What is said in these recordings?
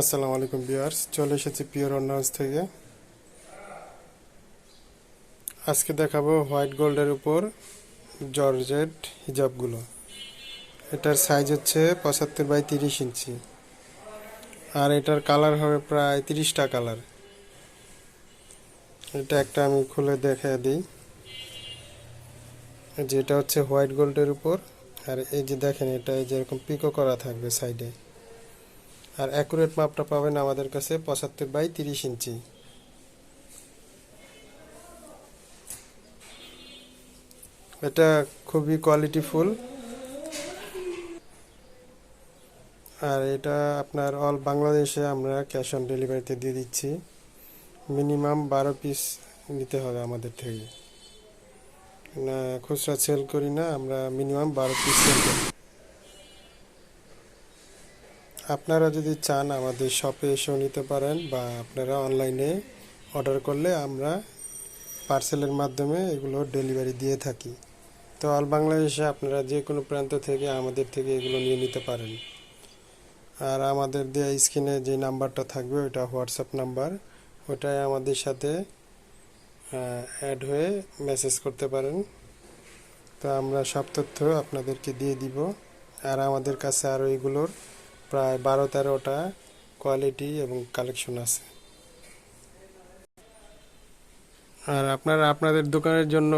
আসসালামু আলাইকুম বিয়ার্স চলে এসেছি পিওর অর্নান্স থেকে। আজকে দেখাবো হোয়াইট গোল্ডের উপর জর্জেট হিজাবগুলো। এটার সাইজ হচ্ছে পঁচাত্তর বাই তিরিশ ইঞ্চি। আর এটার কালার হবে প্রায় তিরিশটা কালার। এটা একটা আমি খুলে দেখে দিই। যেটা হচ্ছে হোয়াইট গোল্ডের উপর। আর এই যে দেখেন, এটা এই যেরকম পিকো করা থাকবে সাইডে। আর অ্যাকুরেট মাপটা পাবেন আমাদের কাছে পঁচাত্তর বাই তিরিশ ইঞ্চি। এটা খুবই কোয়ালিটিফুল আর এটা আপনার অল বাংলাদেশে আমরা ক্যাশ অন ডেলিভারিতে দিয়ে দিচ্ছি। মিনিমাম বারো পিস নিতে হবে আমাদের থেকে। না, খুচরা সেল করি না, আমরা মিনিমাম বারো পিস সেল করি। আপনারা যদি চান আমাদের শপে এসেও নিতে পারেন বা আপনারা অনলাইনে অর্ডার করলে আমরা পার্সেলের মাধ্যমে এগুলো ডেলিভারি দিয়ে থাকি। তো অল বাংলাদেশে আপনারা যে কোনো প্রান্ত থেকে আমাদের থেকে এগুলো নিয়ে নিতে পারেন। আর আমাদের দেওয়া স্ক্রিনে যে নাম্বারটা থাকবে ওটা হোয়াটসঅ্যাপ নাম্বার ওটাই আমাদের সাথে অ্যাড হয়ে মেসেজ করতে পারেন। তো আমরা সব তথ্য আপনাদেরকে দিয়ে দিব। আর আমাদের কাছে আরও এগুলোর প্রায় বারো তেরোটা কোয়ালিটি এবং কালেকশন আছে। আর আপনারা আপনাদের দোকানের জন্য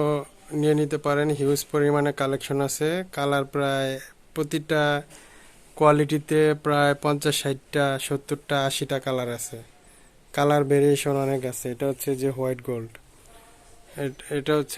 নিয়ে নিতে পারেন হিউজ পরিমাণে কালেকশন আছে। কালার প্রায় প্রতিটা কোয়ালিটিতে প্রায় পঞ্চাশ ষাটটা সত্তরটা, আশিটা কালার আছে। কালার ভেরিয়েশন অনেক আছে। এটা হচ্ছে যে হোয়াইট গোল্ড এটা হচ্ছে